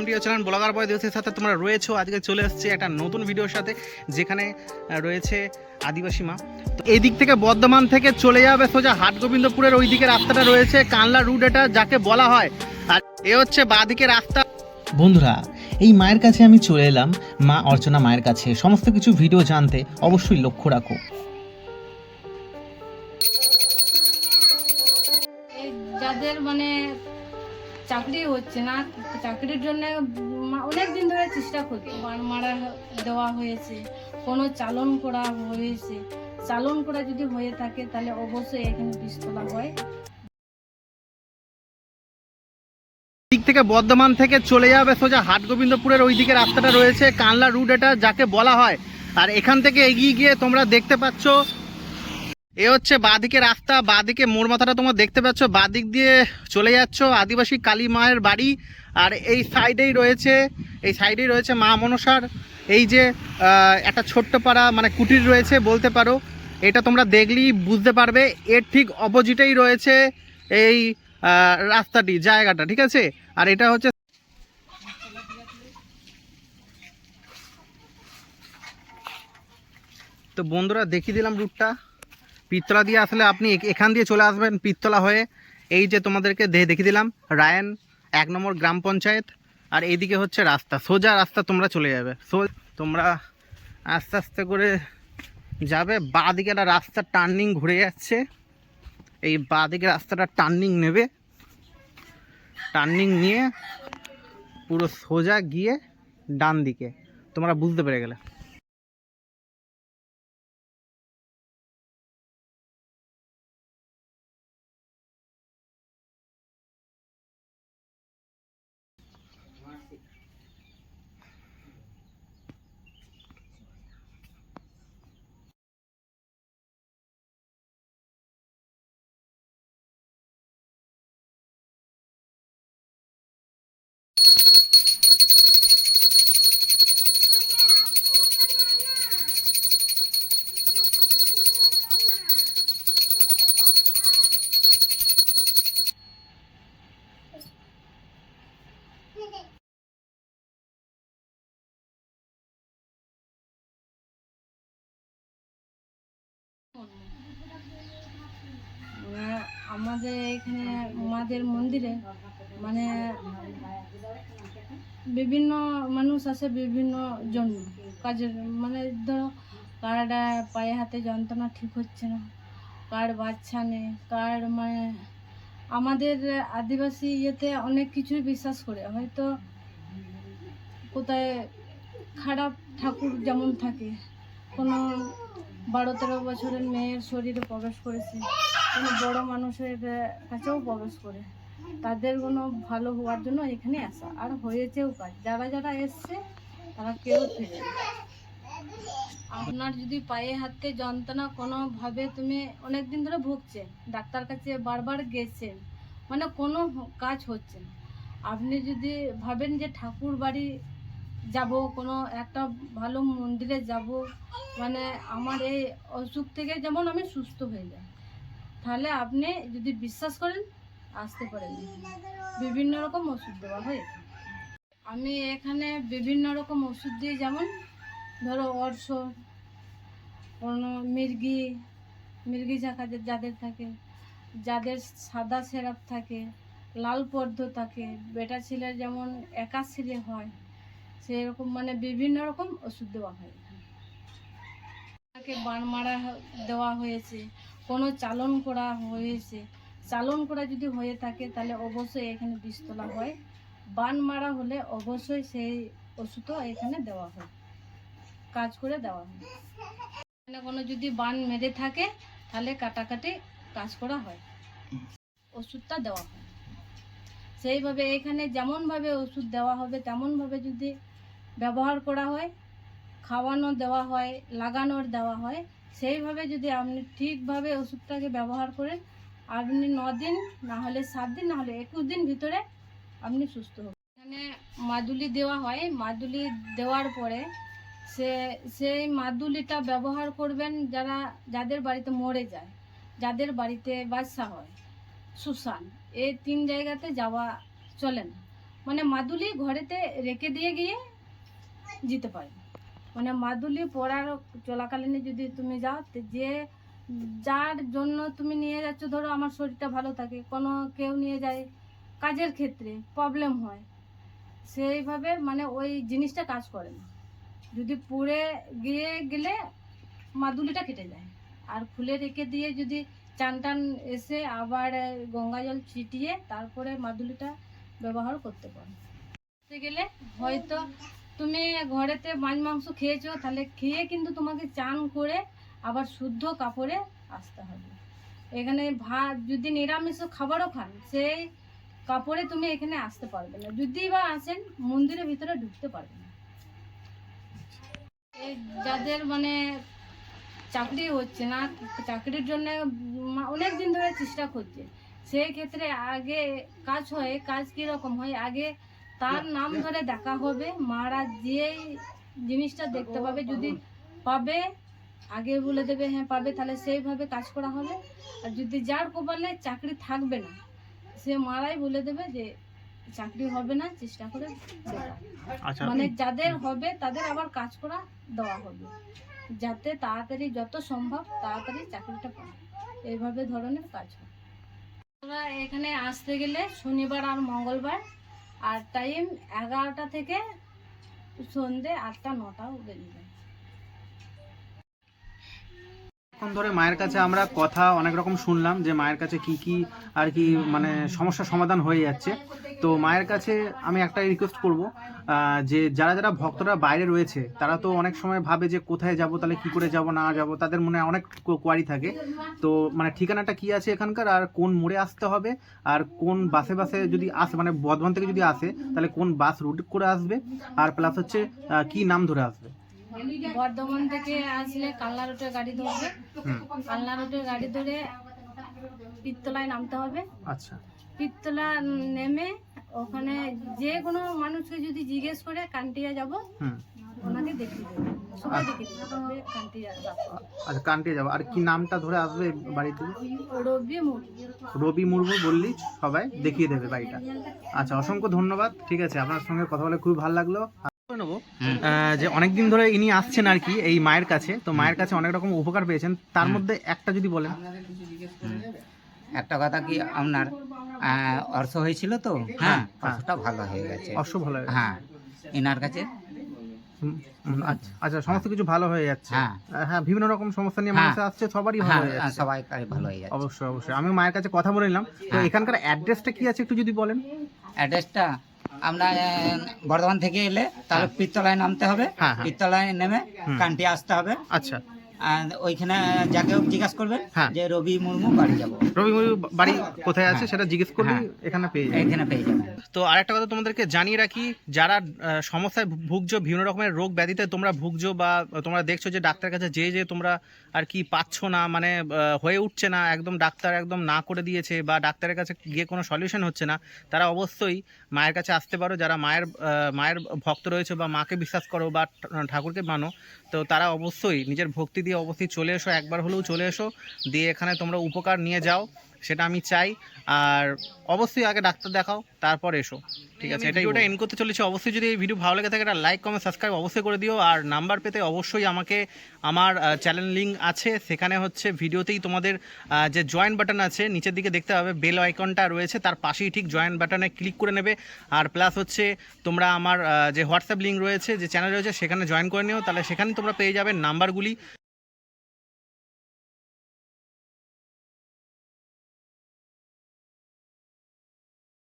Welcome to channel blogger boy দিবসের সাথে তোমরা রয়েছো। আজকে চলে এসেছি একটা নতুন ভিডিওর সাথে যেখানে রয়েছে আদিবাসী মা। তো এই দিক থেকে বর্ধমান থেকে চলে যাবে সোজা হাট গোবিন্দপুরের ওই দিকে রাস্তাটা রয়েছে কানলা রুট এটা যাকে বলা হয়। আর এ হচ্ছে বাঁদিকে রাস্তা। বন্ধুরা এই মায়ের কাছে আমি চলে এলাম। মা অর্চনা মায়ের কাছে। সমস্ত কিছু ভিডিও জানতে অবশ্যই লক্ষ্য রাখো। যাদের মানে চাকরি হচ্ছে না চাকরির জন্য অনেক দিন ধরে চেষ্টা করছে। বান মারা দেওয়া হয়েছে, কোনো চালন করা হয়েছে। চালন করা যদি হয়ে থাকে, তাহলে অবশ্যই এখানে পিস্তলা হয়। দিক থেকে বর্ধমান থেকে চলে যাবে সোজা হাট গোবিন্দপুরের ওই দিকে রাস্তাটা রয়েছে কানলা রুট এটা, যাকে বলা হয়। আর এখান থেকে এগিয়ে গিয়ে তোমরা দেখতে পাচ্ছ এ হচ্ছে বাঁদিকে রাস্তা, বাঁদিকে মোড় মাথাটা তোমরা দেখতে পাচ্ছ, বাঁদিক দিয়ে চলে যাচ্ছ আদিবাসী কালী মায়ের বাড়ি, আর এই সাইডেই রয়েছে, এই সাইডেই রয়েছে মা মনসার, এই যে একটা ছোট্ট পাড়া মানে কুটির রয়েছে বলতে পারো, এটা তোমরা দেখলেই বুঝতে পারবে, এর ঠিক অপোজিটেই রয়েছে এই রাস্তাটি, জায়গাটা, ঠিক আছে? আর এটা হচ্ছে তো বন্ধুরা দেখিয়ে দিলাম রুটটা পিত্তলা দিয়ে আসলে আপনি এখান দিয়ে চলে আসবেন পিত্তলা হয়ে। এই যে তোমাদেরকে দেখিয়ে দিলাম, রায়ন, এক নম্বর গ্রাম পঞ্চায়েত, আর এইদিকে হচ্ছে রাস্তা, সোজা রাস্তা তোমরা চলে যাবে। সো, তোমরা আস্তে আস্তে করে যাবে বাঁ দিকে একটা রাস্তা টার্নিং ঘুরে যাচ্ছে। এই বাঁ দিকে রাস্তাটা টার্নিং নেবে। টার্নিং নিয়ে পুরো সোজা গিয়ে ডান দিকে তোমরা বুঝতে পেরে গেলে। আমাদের এখানে মাদের মন্দিরে মানে বিভিন্ন মানুষ আসে বিভিন্ন জন্য কাজের মানে ধরো কার পায়ে হাতে যন্ত্রণা ঠিক হচ্ছে না, কার বাচ্চা নেই, কার মানে আমাদের আদিবাসী ইয়েতে অনেক কিছুই বিশ্বাস করে। হয়তো কোথায় খারাপ ঠাকুর যেমন থাকে, কোনো বারো তেরো বছরের মেয়ের শরীরে প্রবেশ করেছে কোনো বড় মানুষের কাছেও প্রবেশ করে। তাদের কোনো ভালো হওয়ার জন্য এখানে আসা। আর হয়েছেও কাজ। যারা যারা এসছে, তারা কেউ ফিরে আপনার যদি পায়ে হাতে যন্ত্রণা কোনোভাবে তুমি অনেক দিন ধরে ভুগছেন, ডাক্তার কাছে বারবার গেছেন মানে কোনো কাজ হচ্ছে না। আপনি যদি ভাবেন যে ঠাকুর বাড়ি যাব, কোনো একটা ভালো মন্দিরে যাব মানে আমার এই অসুখ থেকে যেমন আমি সুস্থ হয়ে যাই তাহলে আপনি যদি বিশ্বাস করেন, আসতে পারেন। বিভিন্ন রকম ওষুধ দেওয়া হয়। আমি এখানে বিভিন্ন রকম ওষুধ দিই, যেমন ধরো অর্শ কোনো মির্গি মির্গি ঝাঁকা যাদের থাকে, যাদের সাদা সেরাপ থাকে, লাল পর্দ থাকে, বেটা ছেলের যেমন একা ছেলে হয়, সেরকম মানে বিভিন্ন রকম ওষুধ দেওয়া হয়। তাকে বান মারা দেওয়া হয়েছে। কোনো চালন করা হয়েছে। চালন করা যদি হয়ে থাকে, তাহলে অবশ্যই এখানে বিষ তোলা হয়। বান মারা হলে অবশ্যই সেই ওষুধও এখানে দেওয়া হয়। কাজ করে দেওয়া হয়। এখানে কোনো যদি বান মেরে থাকে, তাহলে কাটাকাটি কাজ করা হয়। ওষুধটা দেওয়া হয়। সেইভাবে এখানে যেমনভাবে ওষুধ দেওয়া হবে, তেমনভাবে যদি ব্যবহার করা হয়, খাওয়ানো দেওয়া হয়, লাগানোর দেওয়া হয় সেইভাবে যদি আপনি ঠিকভাবে ওষুধটাকে ব্যবহার করেন, আপনি ন দিন, না হলে সাত দিন, না হলে একুশ দিন ভিতরে আপনি সুস্থ হবেন। এখানে মাদুলি দেওয়া হয়। মাদুলি দেওয়ার পরে সে, সেই মাদুলিটা ব্যবহার করবেন যারা, যাদের বাড়িতে মরে যায়, যাদের বাড়িতে বাচ্চা হয় সুশান এই তিন জায়গাতে যাওয়া চলে না। মানে মাদুলি ঘরেতে রেখে দিয়ে গিয়ে যেতে পারে মানে মাদুলি পড়ার চলাকালীন যদি তুমি যাও যে যার জন্য তুমি নিয়ে যাচ্ছ, ধরো আমার শরীরটা ভালো থাকে, কোনো কেউ নিয়ে যায়, কাজের ক্ষেত্রে প্রবলেম হয়। সেইভাবে মানে ওই জিনিসটা কাজ করে না। যদি পুড়ে গিয়ে গেলে মাদুলিটা কেটে যায়। আর খুলে রেখে দিয়ে যদি চান টান এসে আবার গঙ্গা জল ছিটিয়ে তারপরে মাদুলিটা ব্যবহার করতে পারো। গেলে হয়তো তুমি ঘরেতে মাছ, মাংস খেয়েছো, তাহলে খেয়ে কিন্তু তোমাকে চান করে আবার শুদ্ধ কাপড়ে আসতে হবে। এখানে ভাত, যদি নিরামিষ খাবারও খান, সেই কাপড়ে তুমি এখানে আসতে পারবে না। যদি বা আসেন, মন্দিরের ভিতরে ঢুকতে পারবে না। যাদের মানে চাকরি হচ্ছে না, চাকরির জন্য অনেক দিন ধরে চেষ্টা করছে। সেই ক্ষেত্রে আগে কাজ হয়, কাজ কীরকম হয়? আগে তার নাম ধরে দেখা হবে। মারা যে জিনিসটা দেখতে পাবে যদি পাবে আগে বলে দেবে হ্যাঁ পাবে তাহলে সেইভাবে কাজ করা হবে। আর যদি যার কপালে চাকরি থাকবে না সে মারাই বলে দেবে যে চাকরি হবে না চেষ্টা করে। আচ্ছা মানে যাদের হবে তাদের আবার কাজ করা দেওয়া হবে। যাতে তাড়াতাড়ি যত সম্ভব তাড়াতাড়ি চাকরিটা পায়। এইভাবে ধরনের কাজ হয়। এখানে আসতে গেলে শনিবার আর মঙ্গলবার আর টাইম এগারোটা থেকে সন্ধে আটটা নটাও বেরিয়ে যায় অনেকক্ষণ ধরে মায়ের কাছে আমরা কথা অনেক রকম শুনলাম যে মায়ের কাছে কি কি আর কি মানে সমস্যার সমাধান হয়ে যাচ্ছে। তো মায়ের কাছে আমি একটা রিকোয়েস্ট করব যে যারা যারা ভক্তরা বাইরে রয়েছে, তারা তো অনেক সময় ভাবে যে কোথায় যাব, তাহলে কি করে যাব, না যাব, তাদের মনে অনেক কোয়ারি থাকে। তো মানে ঠিকানাটা কি আছে এখানকার, আর কোন মোড়ে আসতে হবে, আর কোন বাসে বাসে যদি আসে মানে বর্ধমান থেকে যদি আসে, তাহলে কোন বাস রুট করে আসবে, আর প্লাস হচ্ছে কি নাম ধরে আসবে। বর্ধমান থেকে আসলে কালনা রোডে গাড়ি ধরবে। কালনা রোডে গাড়ি ধরে পিত্তলায় নামতে হবে। আচ্ছা। পিত্তলা নেমে ওখানে যে কোনো মানুষকে যদি জিজ্ঞেস করে কান্টিয়া যাব ওনাকে দেখিয়ে দেবে। সবাই দেখিয়ে দেবে কান্টিয়া যাব। আচ্ছা কান্টে যাব। আর কি নামটা ধরে আসবে বাড়ি থেকে রবি মুড়ি রবি মুর্মু বললি সবাই দেখিয়ে দেবে বাড়িটা। আচ্ছা অসংখ্য ধন্যবাদ। ঠিক আছে আপনার সঙ্গে কথা বলে খুব ভালো লাগল। নেব। যে অনেকদিন ধরে ইনি আসছেন আর কি এই মায়ের কাছে। তো মায়ের কাছে অনেক রকম উপকার পেয়েছেন। তার মধ্যে একটা যদি বলেন। একটা কথা কি আপনার অর্থ হয়েছিল তো? হ্যাঁ। অর্থটা ভালো হয়ে গেছে। অবশ্য ভালো। হ্যাঁ এনার কাছে? আচ্ছা আচ্ছা সমস্ত কিছু ভালো হয়ে যাচ্ছে। হ্যাঁ। হ্যাঁ বিভিন্ন রকম সমস্যা নিয়ে হ্যাঁ। মানুষ আসছে সবারই ভালো হ্যাঁ হয়ে যাচ্ছে। সবাই ভালো হয়ে যাচ্ছে। অবশ্যই অবশ্যই। আমি মায়ের কাছে কথা বলে নিলাম। তো হ্যাঁ। এখানকার অ্যাড্রেসটা কি আছে একটু যদি বলেন? অ্যাড্রেসটা আহ, বর্ধমান থেকে এলে তাহলে পিত্তলায় নামতে হবে হ্যাঁ, হ্যাঁ। পিত্তলায় নেমে। কান্টি আসতে হবে আচ্ছা ওইখানে যাকে জিজ্ঞাসা করবেন হ্যাঁ। যে রবি মুর্মু বাড়ি যাব রবি মুর্মু বাড়ি কোথায় আছে হ্যাঁ। সেটা জিজ্ঞেস করলে হ্যাঁ। এখানে পেয়ে যাবেন এখানে পেয়ে যাবেন তো আরেকটা কথা তোমাদেরকে জানিয়ে রাখি যারা সমস্যায় ভুগছো বিভিন্ন রকমের রোগ ব্যাধিতে তোমরা ভুগছো বা তোমরা দেখছ যে ডাক্তারের কাছে যে যে তোমরা আর কি পাচ্ছ না মানে হয়ে উঠছে না একদম ডাক্তার একদম না করে দিয়েছে বা ডাক্তারের কাছে গিয়ে কোনো সলিউশন হচ্ছে না তারা অবশ্যই মায়ের কাছে আসতে পারো যারা মায়ের মায়ের ভক্ত রয়েছে বা মাকে বিশ্বাস করো বা ঠাকুরকে মানো তো তারা অবশ্যই নিজের ভক্তি দিয়ে অবশ্যই চলে এসো একবার হলেও চলে এসো দিয়ে এখানে তোমরা উপকার নিয়ে যাও সেটা আমি চাই। আর অবশ্যই আগে ডাক্তার দেখাও তারপর এসো। ঠিক আছে এটা ভিডিওটা এন্ড করতে চলেছি। অবশ্যই যদি এই ভিডিও ভালো লেগে থাকে একটা লাইক কমেন্ট সাবস্ক্রাইব অবশ্যই করে দিও। আর নাম্বার পেতে অবশ্যই আমাকে আমার চ্যানেল লিঙ্ক আছে। সেখানে হচ্ছে ভিডিওতেই তোমাদের যে জয়েন বাটন আছে নিচের দিকে দেখতে পাবে বেল আইকনটা রয়েছে। তার পাশেই ঠিক জয়েন বাটনে ক্লিক করে নেবে। আর প্লাস হচ্ছে তোমরা আমার যে হোয়াটসঅ্যাপ লিঙ্ক রয়েছে যে চ্যানেল রয়েছে সেখানে জয়েন করে নিও। তাহলে সেখানে তোমরা পেয়ে যাবে নাম্বারগুলি